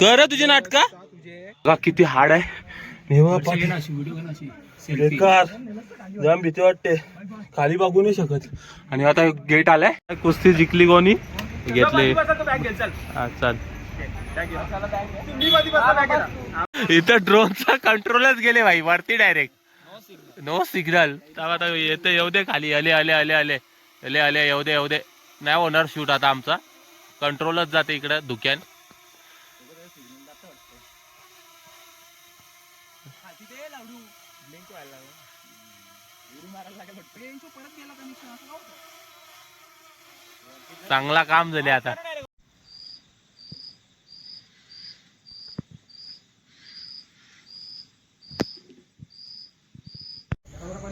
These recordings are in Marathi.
कर तुझे नाटका. बघा किती हाड आहे. नेवा पाटील. बेकार. जाम भीती वाटते. खाली बघू नाही शकत. आणि आता गेट आलाय. कुस्ती जिंकली कोणी? घेतले. चल इथं ड्रोनचा कंट्रोलच गेले भाई. वरती डायरेक्ट नो सिग्नल आता येते येऊ दे खाली. आले आले आले आले. लय आले येऊ दे येऊ दे. नाही होणार शूट आता आमचा. कंट्रोलच जाते इकडे धुक्यान. चांगला काम झाले आता.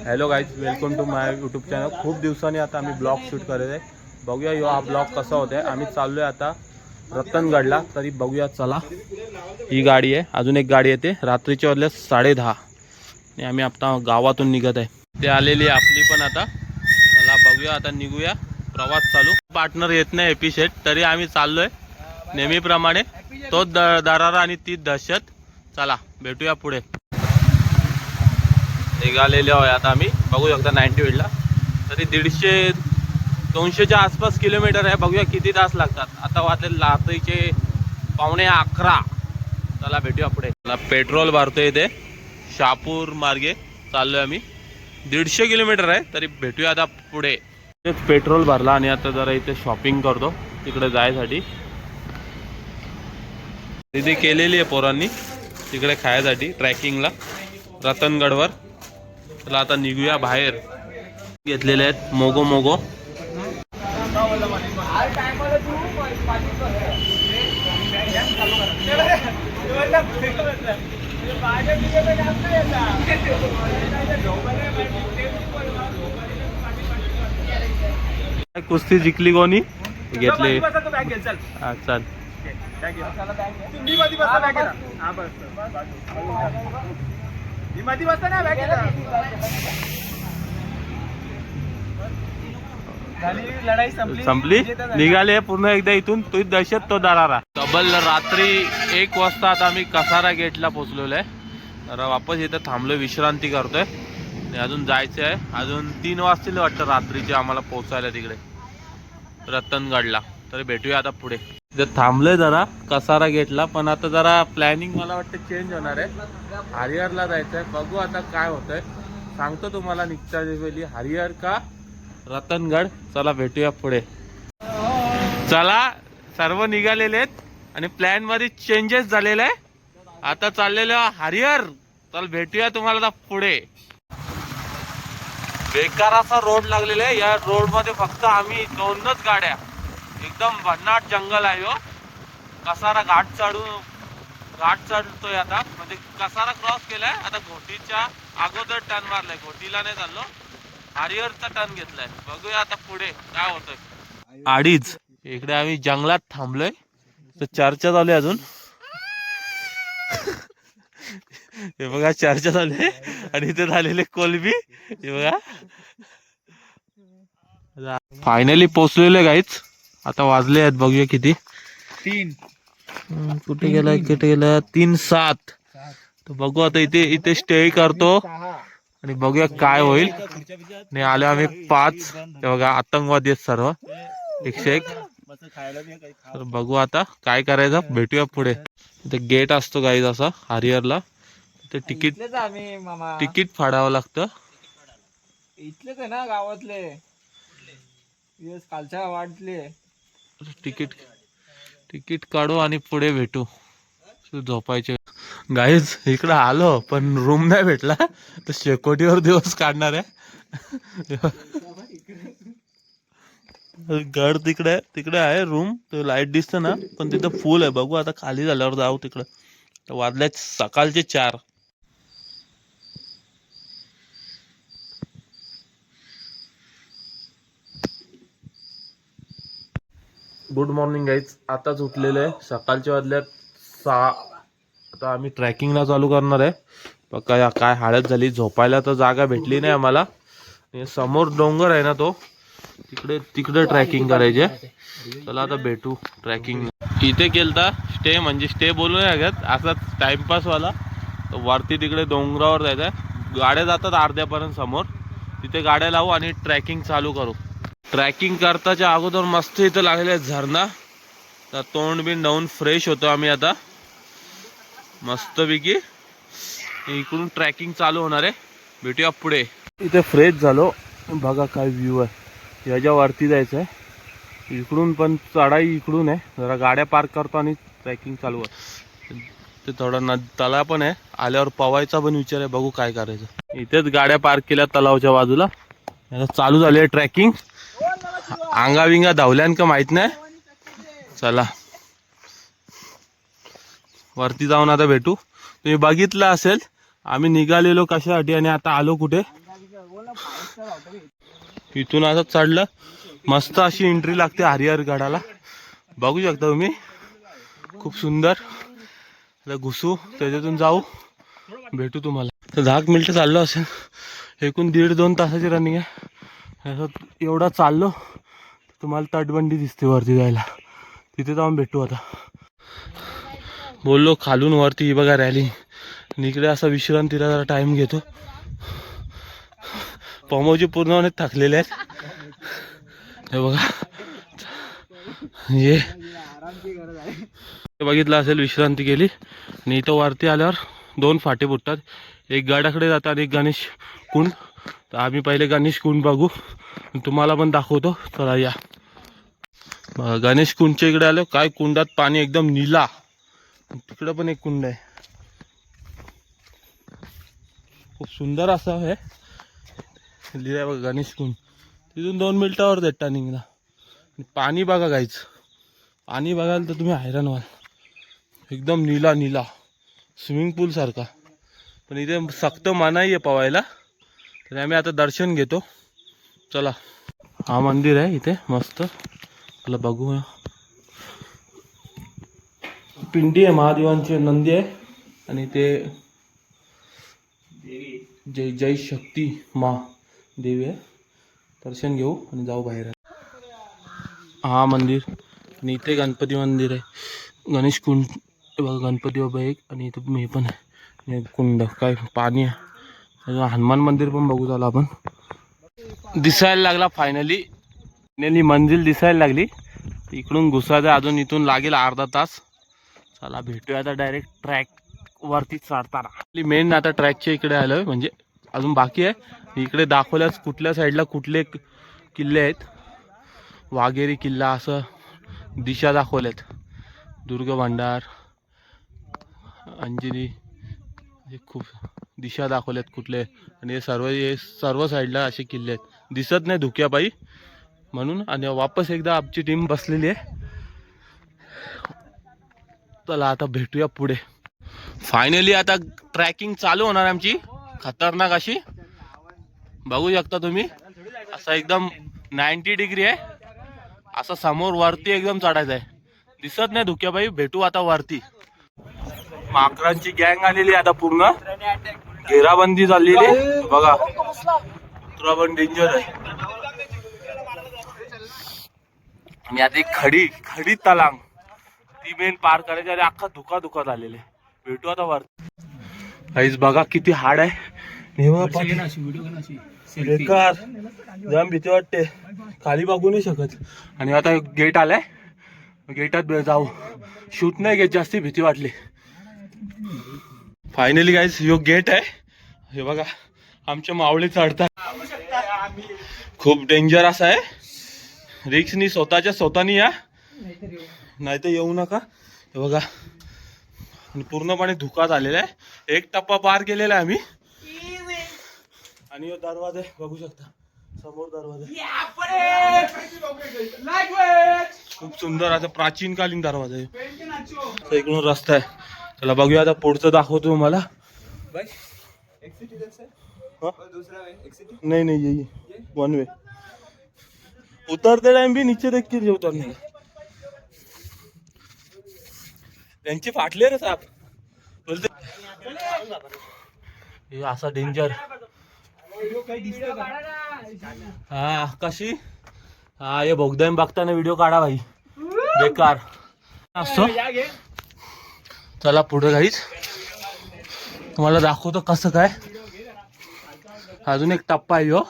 Hello guys welcome to my YouTube channel खूप दिवसांनी आता आम्ही ब्लॉग शूट करत आहे. बघूया यो हा ब्लॉग कसा होत आहे आम्ही चाललो आहे आता रतनगडला. तरी बघूया चला. ही गाडी आहे. अजून एक गाडी येते. रात्रीच्या वाजल्या साडे दहा. आणि आम्ही आता गावातून निघत आहे. ते आलेली आहे आपली पण आता. चला बघूया. आता निघूया. प्रवास चालू. पार्टनर येत नाही एपिसेट तरी आम्ही चाललो आहे नेहमीप्रमाणे. तोच द दरारा आणि तीच दहशत. चला भेटूया पुढे. निघालेले आहे आता आम्ही. बघू शकता नाईन्टी एटला तरी दीडशे दोनशेच्या आसपास किलोमीटर आहे. बघूया किती तास लागतात. आता वाजले लातईचे पावणे अकरा. चला भेटूया पुढे. चला पेट्रोल भरतोय इथे. शापूर मार्गे चाललोय आम्ही. दीडशे किलोमीटर आहे. तरी भेटूया आता पुढे. पेट्रोल भरला आणि आता जरा इथे शॉपिंग करतो. तिकडे जायसाठी. तिथे केलेली आहे पोरांनी. तिकडे खायसाठी ट्रॅकिंगला रतनगडवर. चला आता निघूया बाहेर. घेतलेले आहेत मोगो मोगो. कुस्ती जिंकली कोणी? घेतले. लढाई संपली. संपली? निघाले पूर्ण एकदा इथून तो दहशत तो दरारा. तब्बल रात्री एक वाजता आता आम्ही कसारा गेटला पोहोचलेलो आहे. तर वापस इथं थांबलोय विश्रांती करतोय. आणि अजून जायचं आहे. अजून तीन वाजतील वाटतं रात्रीचे आम्हाला पोहोचायला तिकडे. रतनगडला. तर भेटूया आता पुढे. थांबलंय थांबलोय जरा कसारा गेटला पण आता जरा प्लॅनिंग मला वाटतं चेंज होणार आहे. हरिहरला जायचं आहे बघू आता काय होतंय. सांगतो तुम्हाला निघता वेळी हरिहर का? रतनगड. चला भेटूया पुढे. चला सर्व निघालेले आहेत आणि प्लॅनमध्ये चेंजेस झालेले आहे. आता चाललेलो हरिहर. चल भेटूया तुम्हाला आता पुढे. बेकार असा रोड लागलेला आहे. या रोडमध्ये फक्त आम्ही दोनच गाड्या. एकदम भन्नाट जंगल आहे हो. कसारा घाट चढून घाट चढतोय आता. म्हणजे कसारा क्रॉस केलाय. आता घोटीच्या अगोदर टर्न मारलाय. घोटीला नाही चाललो. हरिहरचा टर्न घेतलाय. बघूया आता पुढे काय होतंय. अडीच इकडे आम्ही जंगलात थांबलोय. तर चर्चा चालू आहे अजून. हे बघा चर्चा चालू आहे. आणि इथे झालेले कोलबी. हे बघा. फायनली पोचलेले गाईच आता वाजले आहेत बघूया किती. तीन. कुठे गेलाय कुठे गेला तीन सात. तर बघू आता इथे इथे स्टे करतो. आणि बघूया काय होईल. आणि आले आम्ही पाच. हे बघा आतंकवादी आहेत सर्व. एकशे एक. तर बघू आता काय करायचं. भेटूया पुढे. इथे गेट असतो गाईज असा हरिहरला ते तिकीट तिकीट फाडावं लागतं. इथलेच आहे ना गावातले. दिवस कालच्या वाटले. तिकीट तिकीट काढू आणि पुढे भेटू. झोपायचे. गाईज इकडं आलो पण रूम नाही भेटला. तर शेकोटीवर दिवस काढणार आहे. गड तिकडे तिकडे आहे रूम लाइट दिसतं ना पण तिथं फुल आहे. बघू आता खाली झाल्यावर जाऊ तिकडं. वाजल्या सकाळचे चार. गुड मॉर्निंग गाईज आताच उठलेलं आहे. सकाळच्या वाजल्यात सहा आता आम्ही ट्रॅकिंगला चालू करणार आहे. बघा काय हाळत झाली. झोपायला तर जागा भेटली नाही आम्हाला. समोर डोंगर आहे ना तो. तिकडे तिकडे ट्रॅकिंग करायचे चला आता भेटू ट्रॅकिंग. इथे केलता स्टे म्हणजे स्टे बोलू नाही लागत. असाच टाइमपास वाला तर वरती तिकडे डोंगरावर जायचं आहे गाड्या जातात अर्ध्यापर्यंत समोर. तिथे गाड्या लावू आणि ट्रॅकिंग चालू करू. ट्रॅकिंग करताच्या अगोदर मस्त इथं लागलेले आहेत झरणा तर तोंड बिन लावून फ्रेश होतो आम्ही आता. मस्तपैकी इकडून ट्रॅकिंग चालू होणार आहे. भेटूया पुढे. इथे फ्रेश झालो. बघा काय व्ह्यू आहे. याच्यावरती जायचं आहे इकडून पण चढाई इकडून आहे. जरा गाड्या पार्क करतो आणि ट्रॅकिंग चालू आहे ते थोडा न तलाव पण आहे. आल्यावर पवायचा पण विचार आहे. बघू काय करायचं. इथेच गाड्या पार्क केल्या तलावच्या बाजूला. चालू झाली आहे ट्रॅकिंग अंगाविंगा धावल्यान का माहीत नाही? चला. वरती जाऊन आता भेटू. तुम्ही बघितलं असेल आम्ही निघालेलो कशासाठी आणि आता आलो कुठे? इथून आता चढलं. मस्त अशी एंट्री लागते हरिहर गडाला. बघू शकता तुम्ही. खूप सुंदर. घुसू त्याच्यातून जाऊ. भेटू तुम्हाला. तर दहा मिनिटं चाललो असेल. एकूण दीड दोन तासाची रनिंग आहे. असं एवढा चाललो तुम्हाला तटबंदी दिसते वरती जायला. तिथे जाऊन भेटू आता. बोललो खालून वरती बघा रॅली इकडे असा विश्रांतीला जरा टाइम घेतो. पमोजी पूर्णपणे थकलेले आहेत. हे बघा. हे. बघितलं असेल विश्रांती केली आणि इथं वरती आल्यावर दोन फाटे फुटतात. एक गडाकडे जातात आणि एक गणेश कुंड. तर आम्ही पहिले गणेश कुंड बघू. तुम्हाला पण दाखवतो. चला या. गणेश कुंडच्या इकडे आलो. काय कुंडात पाणी एकदम निला. तिकडं पण एक कुंड आहे. खूप सुंदर असं आहे. लिहिलंय बघा गणेश कुंड. तिथून दोन मिनिटावर देत टर्निंगला पाणी बघा गायच पाणी बघाल तर तुम्ही हैराण व्हाल. एकदम निला निला. स्विमिंग पूल सारखा. पण इथे सक्त मनाई आहे पवायला. तर आम्ही आता दर्शन घेतो. चला. हा मंदिर आहे इथे मस्त. चला बघूया. पिंडी आहे महादेवांची नंदी आहे. आणि ते जय जय शक्ती मा देवी आहे. दर्शन घेऊ आणि जाऊ बाहेर. हा मंदिर. आणि इथे गणपती मंदिर आहे. गणेश कुंड बघा गणपती बाबा एक आणि इथं हे पण आहे. कुंड काय पाणी आहे. हनुमान मंदिर पण बघू झालं आपण. दिसायला लागला फायनली फायनली मंजिल दिसायला लागली. इकडून घुसायचं अजून इथून लागेल अर्धा तास. चला भेटूया आता डायरेक्ट ट्रॅक वरती चढताना. मेन आता ट्रॅकच्या इकडे आलोय म्हणजे अजून बाकी आहे. इकडे दाखवल्यास कुठल्या साईडला कुठले किल्ले आहेत. वाघेरी किल्ला असं दिशा दाखवल्यात. दुर्ग भांडार अंजनी हे खूप दिशा दाखवल्यात कुठले. आणि हे सर्व हे सर्व साईडला असे किल्ले आहेत. दिसत नाही धुक्यापायी. म्हणून आणि वापस एकदा आमची टीम बसलेली आहे. चला आता भेटूया पुढे. फायनली आता ट्रॅकिंग चालू होणार आमची. खतरनाक अशी. बघू शकता तुम्ही. असं एकदम नाईन्टी डिग्री आहे. असं समोर वरती एकदम चढायचं आहे. दिसत नाही धुक्याबाई भेटू आता वरती. माकरांची गँग आलेली आहे आता पूर्ण. घेराबंदी चाललेली आहे. बघा. तुला पण डेंजर आहे. आणि आता एक खडी खडी तलांग. ती मेन पार करायची आणि अख्खा धुका धुका झालेले भेटू आता वर काहीच बघा किती हाड आहे. हे. बेकार. जाम भीती वाटते. खाली बघू नाही शकत. आणि आता गेट आलाय. गेटात जाऊ. शूट नाही घेत जास्ती भीती वाटली. फायनली गाईज यो गेट आहे. हे बघा आमच्या मावळे चढतात खूप डेंजर असा आहे. रिक्सनी स्वतःच्या स्वतःनी या. नाही तर येऊ नका. हे बघा पूर्णपणे धुका झालेला आहे. एक टप्पा पार केलेला आहे आम्ही. आणि दरवाजे दरवाजा बघू शकता. समोर दरवाजा. खूप सुंदर असं प्राचीन कालीन दरवाजा आहे. इकडून रस्ता आहे. चला बघूया आता पुढचं दाखवतो तुम्हाला. हा? नहीं नहीं यही वन वे उतरते टाइम भी नीचे देख के उतरने का. त्यांची फाटले रे साप. बोलते हे असा डेंजर हा कशी हा हे बोगदाम बघताना व्हिडिओ काढा भाई. बेकार. असतो चला पुढं जाईच तुम्हाला दाखवतो कसं काय. अजून एक टप्पा आहे हो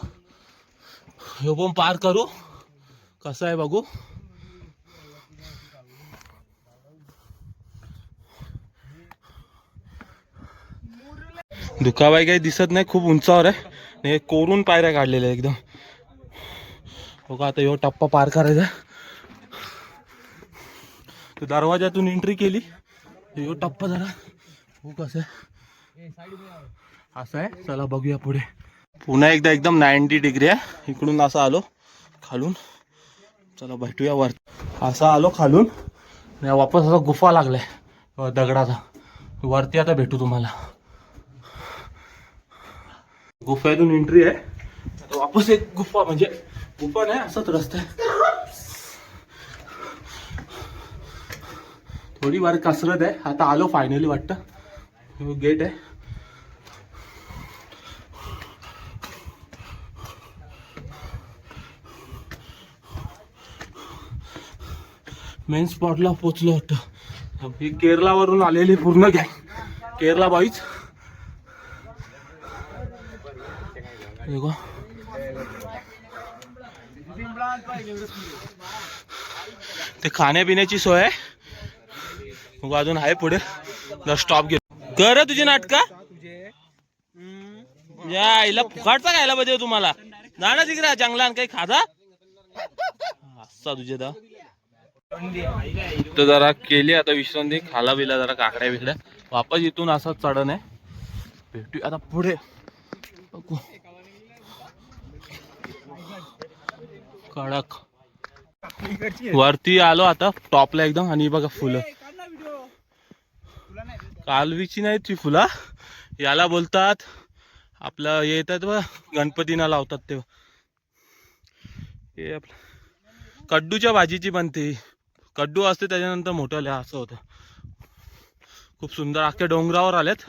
ह्यो पण पार करू. कसं आहे बघू. दुखाबाई काही दिसत नाही खूप उंचावर आहे. हे कोरून पायऱ्या काढलेल्या एकदम. बघा आता ह्यो टप्पा पार करायचा. तो दरवाजातून एंट्री केली. यो टप्पा जरा. हो कसं आहे असं आहे. चला बघूया पुढे. पुन्हा एकदा एकदम नाईन्टी डिग्री आहे. इकडून असं आलो खालून. चला भेटूया वर असा आलो खालून. वापस असा गुफा लागलाय. दगडाचा. वरती आता भेटू तुम्हाला. गुफेतून एंट्री आहे. वापस एक गुफा म्हणजे गुफा नाही असाच रस्ता आहे. थोडी कसरत आहे. आता आलो फायनली वाटतं. हो, गेट आहे. मेन स्पॉटला पोचलो होतं ही केरलावरून आलेली पूर्ण गँग केरला बाईच देखो ते खाण्यापिण्याची सोय आहे. अजून आहे पुढे. स्टॉप घे कर तुझी नाटका. या आईला फुकाटचा खायला पाहिजे हो तुम्हाला. जा ना तिकडे जंगलात काही खादा असा तुझे दा तर जरा केली आता विश्रांती खाला बिला जरा काकड्या बिकड्या. वापस इथून असं चढण आहे. भेटू आता पुढे. कडक. वरती आलो आता टॉपला एकदम आणि बघा फुलं. कालवीची नाही ती फुला. याला बोलतात आपलं येतात व गणपतीना लावतात तेव्हा हे आपलं कड्डूच्या भाजीची बनते. कड्डू असते त्याच्यानंतर मोठं लिहा असं होतं. खूप सुंदर अख्ख्या डोंगरावर आलेत.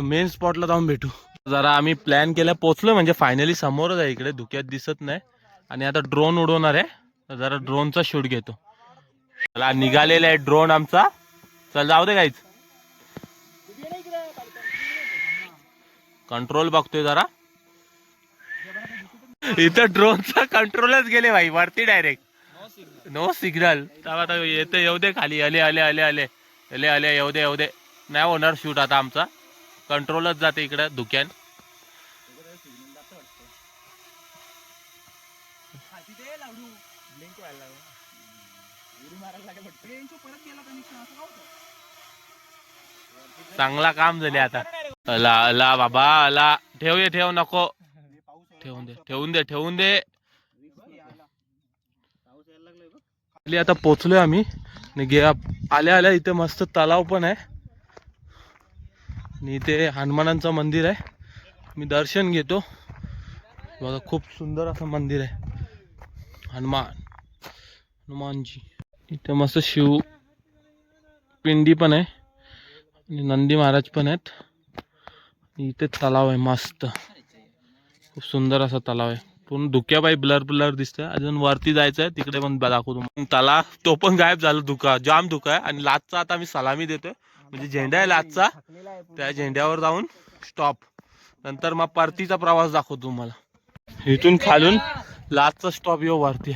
मेन स्पॉटला जाऊन भेटू. जरा आम्ही प्लॅन केला पोचलो म्हणजे फायनली समोरच आहे इकडे धुक्यात दिसत नाही. आणि आता ड्रोन उडवणार आहे. तर जरा ड्रोनचा शूट घेतो. चला निघालेला आहे ड्रोन आमचा. चल जाऊ दे काहीच कंट्रोल बघतोय जरा. इथं ड्रोनचा कंट्रोलच गेले भाई वरती डायरेक्ट नो सिग्नल आता येते येऊ दे खाली. आले आले आले आले. आले आले येऊ दे येऊ दे. नाही होणार शूट आता आमचा. कंट्रोलच जाते इकडे धुक्यान. चांगला काम झाले आता. अला अला बाबा अला ठेव ये ठेव नको. ठेवून दे ठेवून दे ठेवून दे. आता पोचलोय आम्ही. गे आल्या आल्या इथे मस्त तलाव पण आहे. आणि इथे हनुमानांचं मंदिर आहे. मी दर्शन घेतो. बघा खूप सुंदर असं मंदिर आहे. हनुमान हनुमानजी. इथे मस्त शिव पिंडी पण आहे. आणि नंदी महाराज पण आहेत. इथे तलाव आहे मस्त. खूप सुंदर असा तलाव आहे. पूर्ण धुक्याबाई ब्लर ब्लर दिसतंय. अजून वरती जायचं आहे तिकडे पण दाखवतो मग. तलाव तो पण गायब झाला धुका जाम धुका आहे. आणि लाचचा आता आम्ही सलामी देतोय. म्हणजे झेंडा आहे लाचचा. त्या झेंड्यावर जाऊन स्टॉप नंतर मग परतीचा प्रवास दाखवतो तुम्हाला. इथून खालून लाचचा स्टॉप येऊ वरती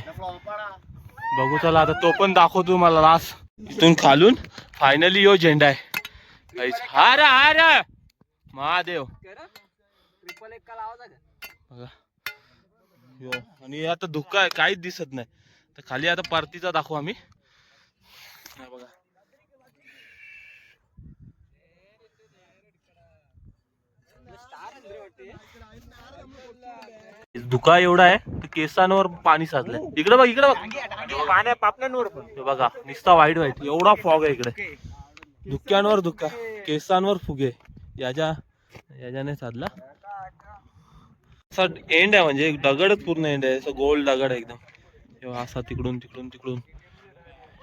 बघू चला आता तो पण दाखवतो तुम्हाला लास्ट इथून खालून फायनली यो झेंडा आहे. गाईज. हार हार! महादेव. बघा. यो आणि आता धुका आहे काहीच दिसत नाही. तर खाली आता परतीचा दाखवू आम्ही. बघा. धुका एवढा आहे केसांवर पाणी साचलंय. इकडे बघ इकडे बघ. पाण्या पापण्यांवर पण बघा निस्ता वाईट वाईट एवढा फॉग आहे इकडे. धुक्यांवर धुका केसांवर फुगे. याच्या याच्याने साधला. असा एंड आहे म्हणजे दगडच पूर्ण एंड आहे. असं गोल दगड आहे एकदम. असा तिकडून तिकडून तिकडून.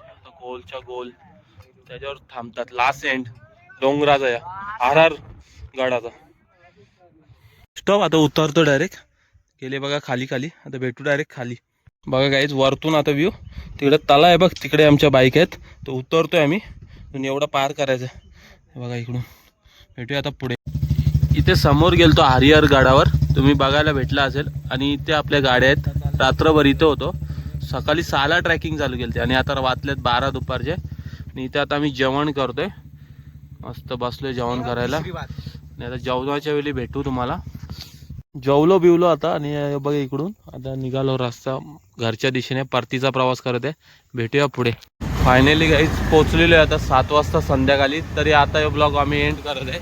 असा गोलच्या गोल. त्याच्यावर थांबतात. लास्ट एंड डोंगराचा या. आर आर गडाचा. स्टॉप आता उतरतो डायरेक्ट गेले बघा खाली खाली. आता भेटू डायरेक्ट खाली. बघा काहीच वरतून आता व्ह्यू तिकडे तला आहे बघ. तिकडे आमच्या बाईक आहेत. तो उतरतोय आम्ही. एवढा एवढं पार करायचं बघा इकडून. भेटूया आता पुढे. इथे समोर गेलतो हरिहर गडावर. तुम्ही बघायला भेटला असेल. आणि इथे आपल्या गाड्या आहेत. रात्रभर इथं होतो. सकाळी सहाला ट्रॅकिंग चालू केली आणि आता वाचलेत बारा दुपारचे. आणि इथे आता आम्ही जेवण करतोय. मस्त बसलोय जेवण करायला. आणि आता जेवणाच्या वेळी भेटू तुम्हाला. जेवलो बिवलो आता. आणि बघा इकडून. आता निघालो रस्ता. घरच्या दिशेने परतीचा प्रवास करत आहे. भेटूया पुढे. फायनली काहीच पोचलेलो आहे आता सात वाजता संध्याकाळी. तरी आता हे ब्लॉग आम्ही एंड करत आहे.